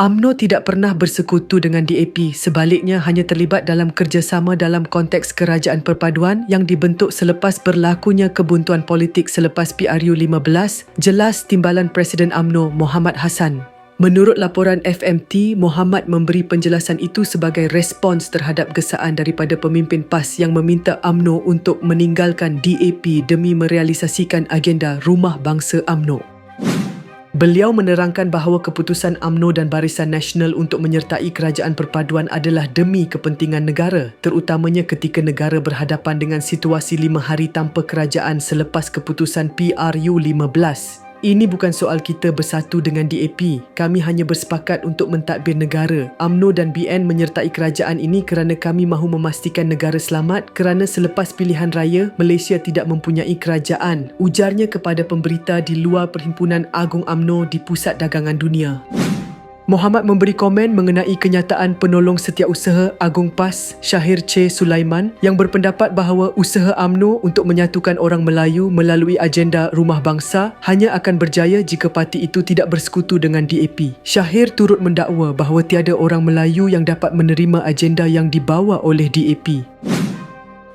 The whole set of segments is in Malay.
AMNO tidak pernah bersekutu dengan DAP, sebaliknya hanya terlibat dalam kerjasama dalam konteks kerajaan perpaduan yang dibentuk selepas berlakunya kebuntuan politik selepas PRU 15, jelas Timbalan Presiden AMNO Muhammad Hassan. Menurut laporan FMT, Muhammad memberi penjelasan itu sebagai respons terhadap gesaan daripada pemimpin PAS yang meminta AMNO untuk meninggalkan DAP demi merealisasikan agenda Rumah Bangsa AMNO. Beliau menerangkan bahawa keputusan AMNO dan Barisan Nasional untuk menyertai kerajaan perpaduan adalah demi kepentingan negara, terutamanya ketika negara berhadapan dengan situasi lima hari tanpa kerajaan selepas keputusan PRU 15. Ini bukan soal kita bersatu dengan DAP. Kami hanya bersepakat untuk mentadbir negara. AMNO dan BN menyertai kerajaan ini kerana kami mahu memastikan negara selamat kerana selepas pilihan raya, Malaysia tidak mempunyai kerajaan. Ujarnya kepada pemberita di luar Perhimpunan Agung AMNO di Pusat Dagangan Dunia. Muhammad memberi komen mengenai kenyataan penolong setiausaha Agung PAS Syahir C. Sulaiman yang berpendapat bahawa usaha AMNO untuk menyatukan orang Melayu melalui agenda Rumah Bangsa hanya akan berjaya jika parti itu tidak bersekutu dengan DAP. Syahir turut mendakwa bahawa tiada orang Melayu yang dapat menerima agenda yang dibawa oleh DAP.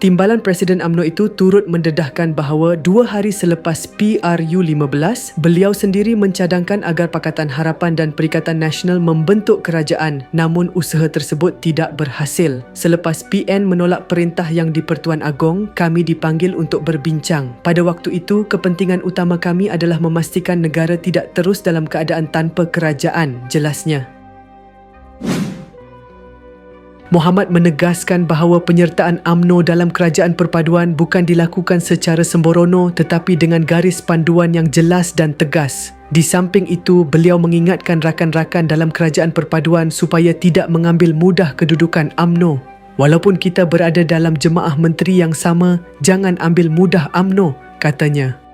Timbalan Presiden AMNO itu turut mendedahkan bahawa dua hari selepas PRU 15, beliau sendiri mencadangkan agar Pakatan Harapan dan Perikatan Nasional membentuk kerajaan namun usaha tersebut tidak berhasil. Selepas PN menolak perintah yang di-Pertuan Agong, kami dipanggil untuk berbincang. Pada waktu itu, kepentingan utama kami adalah memastikan negara tidak terus dalam keadaan tanpa kerajaan, jelasnya. Muhammad menegaskan bahawa penyertaan AMNO dalam kerajaan perpaduan bukan dilakukan secara semborono tetapi dengan garis panduan yang jelas dan tegas. Di samping itu, beliau mengingatkan rakan-rakan dalam kerajaan perpaduan supaya tidak mengambil mudah kedudukan AMNO. Walaupun kita berada dalam jemaah menteri yang sama, jangan ambil mudah AMNO, katanya.